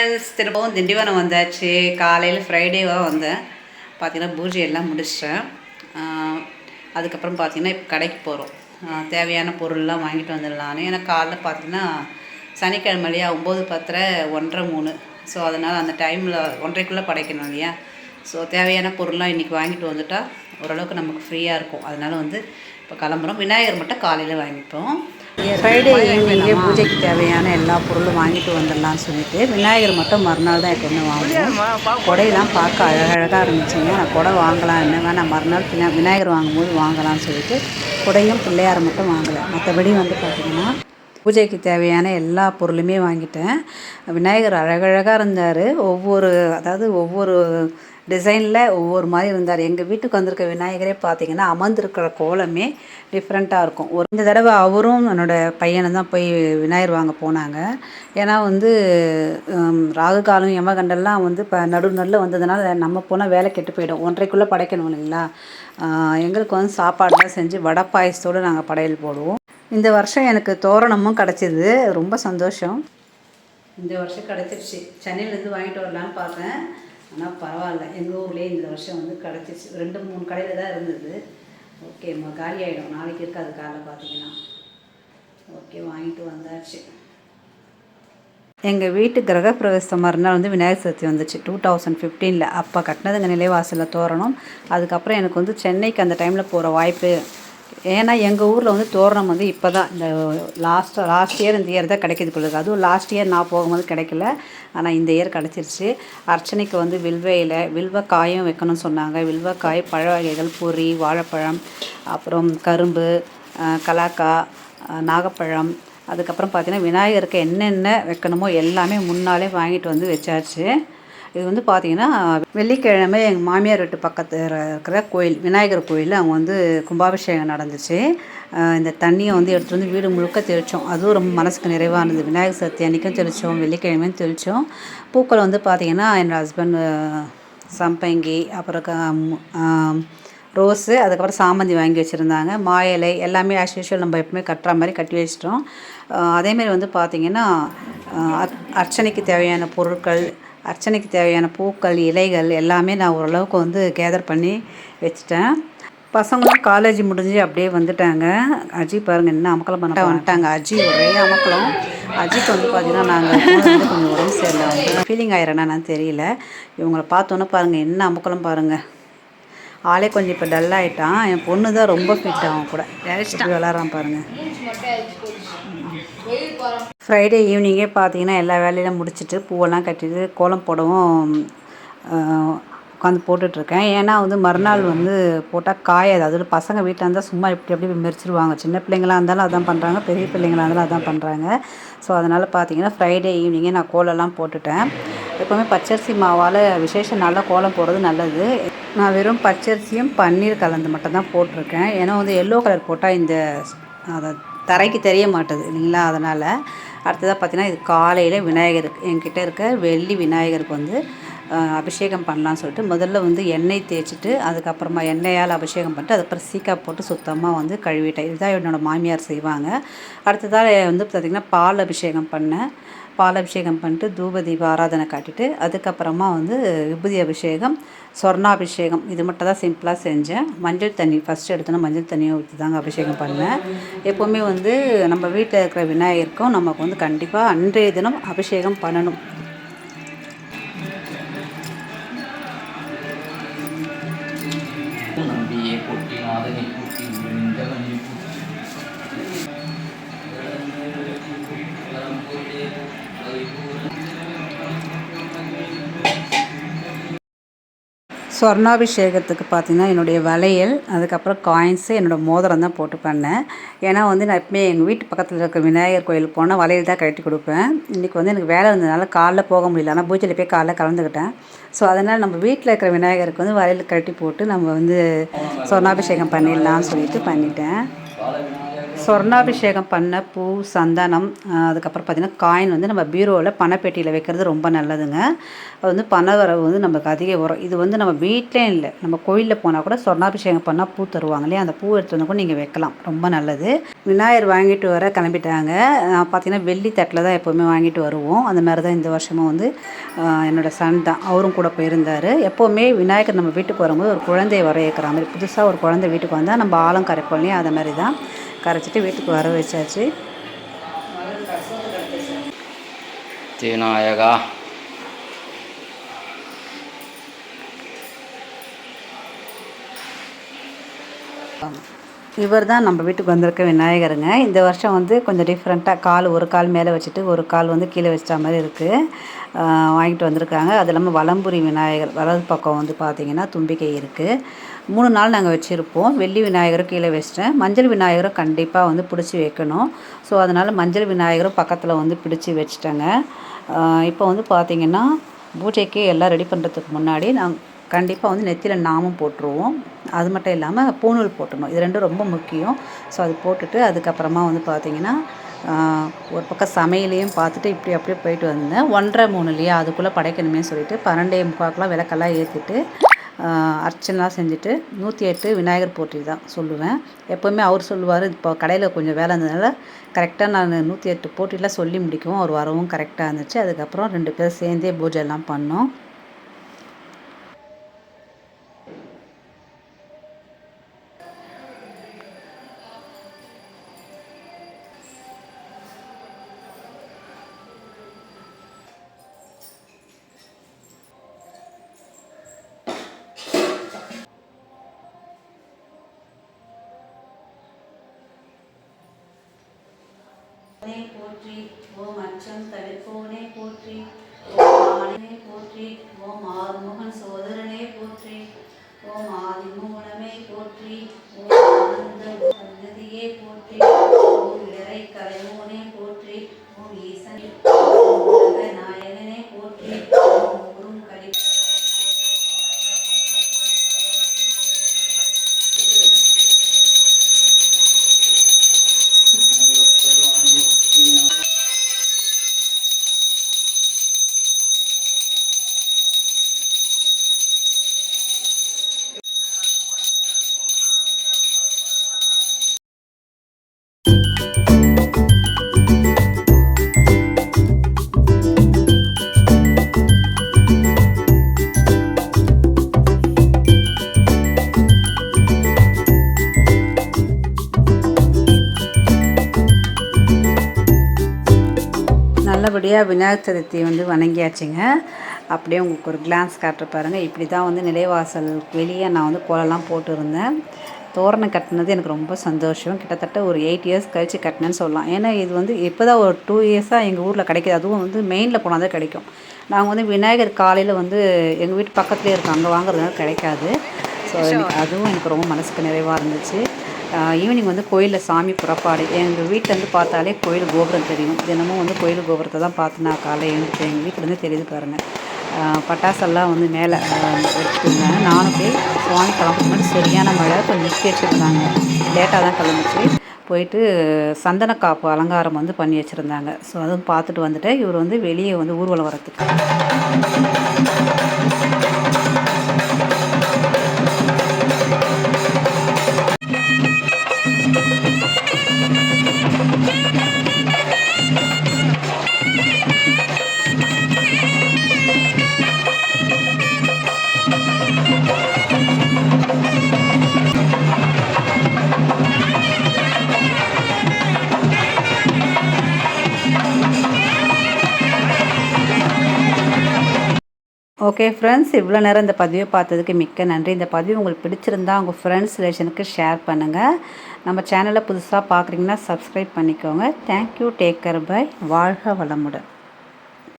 Friends திரும்பவும் திண்டிவனம் வந்தாச்சு. காலையில் ஃப்ரைடேவாக வந்தேன். பார்த்திங்கன்னா பூஜை எல்லாம் முடிச்சிட்டேன். அதுக்கப்புறம் பார்த்திங்கன்னா இப்போ கடைக்கு போகிறோம் தேவையான பொருள்லாம் வாங்கிட்டு வந்துடலான்னு ஏன்னா காலைல பார்த்திங்கன்னா சனிக்கிழமைலையா ஒம்பது பத்தரை ஒன்றரை மூணு. ஸோ அதனால் அந்த டைமில் ஒன்றரைக்குள்ளே படைக்கணும் இல்லையா? ஸோ தேவையான பொருள்லாம் இன்றைக்கி வாங்கிட்டு வந்துட்டா ஓரளவுக்கு நமக்கு ஃப்ரீயாக இருக்கும். அதனால் வந்து இப்போ கிளம்புறோம். விநாயகர் மட்டும் காலையில் வாங்கிப்போம். ஃப்ரைடே ஈவினிங்கே பூஜைக்கு தேவையான எல்லா பொருளும் வாங்கிட்டு வந்துடலாம்னு சொல்லிட்டு விநாயகர் மட்டும் மறுநாள் தான் எப்போவுமே வாங்குவோம். கொடையெல்லாம் பார்க்க அழகழகாக இருந்துச்சுங்க. நான் கொடை வாங்கலாம் என்ன வேணாம். மறுநாள் பின்னா விநாயகர் வாங்கும்போது வாங்கலாம்னு சொல்லிட்டு கொடையும் பிள்ளையார் மட்டும் வாங்கலை. மற்றபடி வந்து பார்த்திங்கன்னா பூஜைக்கு தேவையான எல்லா பொருளுமே வாங்கிட்டேன். விநாயகர் அழகழகாக இருந்தார். ஒவ்வொரு அதாவது ஒவ்வொரு டிசைனில் ஒவ்வொரு மாதிரி இருந்தார். எங்கள் வீட்டுக்கு வந்திருக்க விநாயகரே பார்த்தீங்கன்னா அமர்ந்திருக்கிற கோலமே டிஃப்ரெண்ட்டாக இருக்கும். ஒரு இந்த தடவை அவரும் என்னோட பையனை தான் போய் விநாயகர் வாங்க போனாங்க. ஏன்னா வந்து ராகு காலம் யமகண்டெல்லாம் வந்து இப்போ நடு நடுவில் வந்ததுனால நம்ம போனால் வேலை கெட்டு போயிடும். ஒன்றைக்குள்ளே படைக்கணும் இல்லைங்களா? எங்களுக்கு வந்து சாப்பாடுலாம் செஞ்சு வடை பாயசத்தோடு நாங்கள் படையல் போடுவோம். இந்த வருஷம் எனக்கு தோரணமும் கிடச்சிது. ரொம்ப சந்தோஷம். இந்த வருஷம் கிடச்சிருச்சு. சென்னையிலேருந்து வாங்கிட்டு வரலான்னு பார்த்தேன் ஆனால் பரவாயில்ல. எங்கள் ஊர்லேயே இந்த வருஷம் வந்து கிடச்சிச்சு. ரெண்டு மூணு கடையில் தான் இருந்தது. ஓகே காலி ஆகிடும் நாளைக்கு இருக்காது காலைல பார்த்தீங்கன்னா. ஓகே வாங்கிட்டு வந்தாச்சு. எங்கள் வீட்டு கிரகப்பிரவேசம் மறுநாள் வந்து விநாயகர் சதுர்த்தி வந்துச்சு. டூ தௌசண்ட் ஃபிஃப்டீனில் அப்போ கட்டினதுங்க நிலைவாசலில் தோரணம். அதுக்கப்புறம் எனக்கு வந்து சென்னைக்கு அந்த டைமில் போகிற வாய்ப்பு. ஏன்னா எங்கள் ஊரில் வந்து தோரணம் வந்து இப்போ தான் இந்த லாஸ்ட் லாஸ்ட் இயர் இந்த இயர் தான் கிடைக்கிது போல அதுவும் லாஸ்ட் இயர் நான் போகும்போது கிடைக்கல. ஆனால் இந்த இயர் கிடச்சிருச்சு. அர்ச்சனைக்கு வந்து வில்வ இலை வில்வ காயும் வைக்கணும்னு சொன்னாங்க. வில்வ காய் பழ வகைகள் பொரி வாழைப்பழம் அப்புறம் கரும்பு கலாக்காய் நாகப்பழம் அதுக்கப்புறம் பார்த்தீங்கன்னா விநாயகருக்கு என்னென்ன வைக்கணுமோ எல்லாமே முன்னாலே வாங்கிட்டு வந்து வச்சாச்சு. இது வந்து பார்த்தீங்கன்னா வெள்ளிக்கிழமை எங்கள் மாமியார் வீட்டு பக்கத்தில் இருக்கிற கோயில் விநாயகர் கோயில் அவங்க வந்து கும்பாபிஷேகம் நடந்துச்சு. இந்த தண்ணியை வந்து எடுத்துகிட்டு வந்து வீடு முழுக்க தெளித்தோம் அதுவும் ரொம்ப மனசுக்கு நிறைவாக இருந்தது விநாயகர் சதுர்த்தி அன்றைக்கும் தெளித்தோம் வெள்ளிக்கிழமையும் தெளித்தோம் பூக்களை வந்து பார்த்தீங்கன்னா என்னோடய ஹஸ்பண்ட் சம்பங்கி அப்புறம் க- ரோஸு அதுக்கப்புறம் சாமந்தி வாங்கி வச்சுருந்தாங்க. மாயிலை எல்லாமே ஆஸ் யூஷுவல் நம்ம எப்பவுமே கட்டுற மாதிரி கட்டி வச்சிட்டோம். அதேமாரி வந்து பார்த்திங்கன்னா அர்- அர்ச்சனைக்கு தேவையான பொருட்கள் அர்ச்சனைக்கு தேவையான பூக்கள் இலைகள் எல்லாமே நான் ஓரளவுக்கு வந்து கேதர் பண்ணி வச்சுட்டேன். பசங்களும் காலேஜ் முடிஞ்சு அப்படியே வந்துட்டாங்க. அஜி பாருங்கள் என்ன அமக்கலம் பண்ண வந்துட்டாங்க. அஜி ஒரே அமக்கலம். அஜிக்கு வந்து பார்த்தீங்கன்னா நாங்கள் வந்து கொஞ்சம் உடம்பு சரியில்லை. வந்து ஃபீலிங் ஆயிரேனான்னு தெரியல. இவங்கள பார்த்தோன்னே பாருங்கள் என்ன அமக்கலம் பாருங்கள் ஆளே கொஞ்சம் இப்போ டல் ஆகிட்டான் என் பொண்ணு தான் ரொம்ப ஃபிட் ஆகும் கூட. விளாட்றான் பாருங்கள் ஃப்ரைடே ஈவினிங்கே பார்த்தீங்கன்னா எல்லா வேலையெல்லாம் முடிச்சுட்டு பூவெல்லாம் கட்டிட்டு கோலம் போடவும் உட்காந்து போட்டுட்ருக்கேன். ஏன்னா வந்து மறுநாள் வந்து போட்டால் காயாது. அதில் பசங்க வீட்டில் இருந்தால் சும்மா இப்படி எப்படி மெரிச்சிருவாங்க சின்ன பிள்ளைங்களா இருந்தாலும் அதான் பண்ணுறாங்க பெரிய பிள்ளைங்களா இருந்தாலும் அதான் பண்ணுறாங்க ஸோ அதனால் பார்த்தீங்கன்னா ஃப்ரைடே ஈவினிங்கே நான் கோலம்லாம் போட்டுட்டேன். எப்போவுமே பச்சரிசி மாவால் விசேஷ நாளில் கோலம் போடுறது நல்லது. நான் வெறும் பச்சரிசியும் பன்னீர் கலந்து மட்டும் தான் போட்டிருக்கேன். ஏன்னா வந்து எல்லோ கலர் போட்டால் இந்த அதை தரைக்கு தெரிய மாட்டுது இல்லைங்களா? அதனால் அடுத்ததாக பார்த்தீங்கன்னா இது காலையில் விநாயகருக்கு என்கிட்ட இருக்க வெள்ளி விநாயகருக்கு வந்து அபிஷேகம் பண்ணலான்னு சொல்லிட்டு முதல்ல வந்து எண்ணெய் தேய்ச்சிட்டு அதுக்கப்புறமா எண்ணெயால் அபிஷேகம் பண்ணிட்டு அதுக்கப்புறம் சீக்கா போட்டு சுத்தமாக வந்து கழுவிட்டேன். இதுதான் என்னோடய மாமியார் செய்வாங்க. அடுத்ததாக வந்து பார்த்திங்கன்னா பால் அபிஷேகம் பண்ணேன். பால் அபிஷேகம் பண்ணிட்டு தூப தீப ஆராதனை காட்டிட்டு அதுக்கப்புறமா வந்து விபூதி அபிஷேகம் சொர்ணாபிஷேகம். இது மட்டும் தான் சிம்பிளாக செஞ்சேன். மஞ்சள் தண்ணி ஃபஸ்ட்டு எடுத்தோன்னா மஞ்சள் தண்ணியை ஊற்றி தாங்க அபிஷேகம் பண்ணேன். எப்போவுமே வந்து நம்ம வீட்டில் இருக்கிற விநாயகருக்கும் நமக்கு வந்து கண்டிப்பாக அன்றைய தினம் அபிஷேகம் பண்ணணும். சொர்ணாபிஷேகத்துக்கு பார்த்தீங்கன்னா என்னுடைய வளையல் அதுக்கப்புறம் காயின்ஸு என்னோடய மோதிரம் தான் போட்டு பண்ணேன். ஏன்னா வந்து நான் எப்பவுமே எங்கள் வீட்டு பக்கத்தில் இருக்க விநாயகர் கோயிலுக்கு போனால் வளையல் தான் கட்டி கொடுப்பேன். இன்றைக்கி வந்து எனக்கு வேலை இருந்ததுனால காலைல போக முடியல. ஆனால் பூஜையில் போய் காலைல கலந்துக்கிட்டேன். ஸோ அதனால் நம்ம வீட்டில் இருக்கிற விநாயகருக்கு வந்து வளையல் கட்டி போட்டு நம்ம வந்து சொர்ணாபிஷேகம் பண்ணிடலாம்னு சொல்லிட்டு பண்ணிட்டேன். சொர்ணாபிஷேகம் பண்ண பூ சந்தனம் அதுக்கப்புறம் பார்த்திங்கன்னா காயின் வந்து நம்ம பீரோவில் பணப்பெட்டியில் வைக்கிறது ரொம்ப நல்லதுங்க. அது வந்து பண வரவு வந்து நமக்கு அதிக வரும். இது வந்து நம்ம வீட்டிலே இல்லை நம்ம கோயிலில் போனால் கூட சொர்ணாபிஷேகம் பண்ணால் பூ தருவாங்க இல்லையா? அந்த பூ எடுத்து வந்து கூட நீங்கள் வைக்கலாம். ரொம்ப நல்லது. விநாயகர் வாங்கிட்டு வர கிளம்பிட்டாங்க. பார்த்திங்கன்னா வெள்ளி தட்டில் தான் எப்போவுமே வாங்கிட்டு வருவோம். அந்த மாதிரி தான் இந்த வருஷமும் வந்து என்னோடய என்னோட சன் தான். அவரும் கூட போயிருந்தார். எப்போவுமே விநாயகர் நம்ம வீட்டுக்கு வரும்போது ஒரு குழந்தைய வர மாதிரி புதுசாக ஒரு குழந்தை வீட்டுக்கு வந்தால் நம்ம ஆழம் கரைப்போம் இல்லையா அதை மாதிரி தான் கரைச்சிட்டு வீட்டுக்கு வர வச்சாச்சு. விநாயகா இவர் தான் நம்ம வீட்டுக்கு வந்திருக்க விநாயகருங்க. இந்த வருஷம் வந்து கொஞ்சம் டிஃப்ரெண்ட்டாக கால் ஒரு கால் மேலே வச்சுட்டு ஒரு கால் வந்து கீழே வச்சிட்ட மாதிரி இருக்குது வாங்கிட்டு வந்திருக்காங்க. அது இல்லாமல் வலம்புரி விநாயகர் வலது பக்கம் வந்து பார்த்திங்கன்னா தும்பிக்கை இருக்குது மூணு நாள் நாங்கள் வச்சுருப்போம். வெள்ளி விநாயகரும் கீழே வச்சிட்டேன். மஞ்சள் விநாயகரும் கண்டிப்பாக வந்து பிடிச்சி வைக்கணும். ஸோ அதனால் மஞ்சள் விநாயகரும் பக்கத்தில் வந்து பிடிச்சி வச்சுட்டேங்க. இப்போ வந்து பார்த்திங்கன்னா பூஜைக்கு எல்லாம் ரெடி பண்ணுறதுக்கு முன்னாடி நாங்கள் கண்டிப்பாக வந்து நெத்தியில் நாமும் போட்டுருவோம். அது மட்டும் இல்லாமல் பூணூல் போட்டணும் இது ரெண்டும் ரொம்ப முக்கியம். ஸோ அது போட்டுட்டு அதுக்கப்புறமா வந்து பார்த்திங்கன்னா ஒரு பக்கம் சமையலையும் பார்த்துட்டு இப்படி அப்படியே போயிட்டு வந்தேன். ஒன்றரை மூணு இல்லையா அதுக்குள்ளே படைக்கணுமே சொல்லிட்டு பன்னெண்டே முக்காக்கெலாம் விளக்கெல்லாம் ஏற்றிட்டு அர்ச்சனெலாம் செஞ்சுட்டு நூற்றி எட்டு விநாயகர் போற்றி தான் சொல்லுவேன். எப்போவுமே அவர் சொல்லுவார் இப்போ கடையில் கொஞ்சம் வேலை இருந்ததுனால கரெக்டாக நான் நூற்றி எட்டு போட்டிலாம் சொல்லி முடிக்கவும் அவர் வரவும் கரெக்டாக இருந்துச்சு. அதுக்கப்புறம் ரெண்டு பேரும் சேர்ந்தே பூஜை எல்லாம் பண்ணோம். ஓனை போற்றி ஓம் அச்சம் தவிர்ப்போனே போற்றி ஓம் ஆனே போற்றி ஓம் ஆறுமுகன் சோதரனே போற்றி ஓம் ஆதிமூலமே போற்றி ஓம் ஆனந்த சந்ததியே போற்றி. நல்லபடியாக விநாயகர் சதுர்த்தி வந்து வணங்கியாச்சுங்க. அப்படியே உங்களுக்கு ஒரு கிளான்ஸ் காட்டுற பாருங்க. இப்படி தான் வந்து நிலைவாசல் வெளியே நான் வந்து கோலம்லாம் போட்டிருந்தேன். தோரணம் கட்டினது எனக்கு ரொம்ப சந்தோஷம். கிட்டத்தட்ட ஒரு எயிட் இயர்ஸ் கழித்து கட்டினேன்னு சொல்லலாம். ஏன்னா இது வந்து இப்போ தான் ஒரு டூ இயர்ஸாக எங்கள் ஊரில் கிடைக்கிது. அதுவும் வந்து மெயினில் போனால் தான் கிடைக்கும். நாங்கள் வந்து விநாயகர் காலையில் வந்து எங்கள் வீட்டு பக்கத்துலேயே இருக்கும் அங்கே வாங்குறதுனால கிடைக்காது. ஸோ அதுவும் எனக்கு ரொம்ப மனசுக்கு நிறைவாக இருந்துச்சு. ஈவினிங் வந்து கோயிலில் சாமி புறப்பாடு. எங்கள் வீட்டிலேருந்து பார்த்தாலே கோயில் கோபுரம் தெரியும். தினமும் வந்து கோயில் கோபுரத்தை தான் பார்த்து நான் காலை எழுந்துட்டு எங்கள் வீட்டிலேருந்து தெரியுது பாருங்கள் பட்டாசெல்லாம் வந்து மேலே வச்சுருந்தாங்க நானும் போய் சுவாமி கிளம்புறது சரியான மழை கொஞ்சம் நிறுத்தி வச்சுருந்தாங்க. லேட்டாக தான் கிளம்பிச்சு. போயிட்டு சந்தன காப்பு அலங்காரம் வந்து பண்ணி வச்சுருந்தாங்க. ஸோ அதுவும் பார்த்துட்டு வந்துட்டு இவர் வந்து வெளியே வந்து ஊர்வலம் வரத்துக்கு ஓகே ஃப்ரெண்ட்ஸ் இவ்வளோ நேரம் இந்த பதிவை பார்த்ததுக்கு மிக்க நன்றி. இந்த பதிவு உங்களுக்கு பிடிச்சிருந்தா உங்கள் ஃப்ரெண்ட்ஸ் ரிலேஷனுக்கு ஷேர் பண்ணுங்கள் நம்ம சேனலை புதுசாக பார்க்குறீங்கன்னா சப்ஸ்கிரைப் பண்ணிக்கோங்க. தேங்க்யூ டேக் கேர் பை வாழ்க வளமுடன்.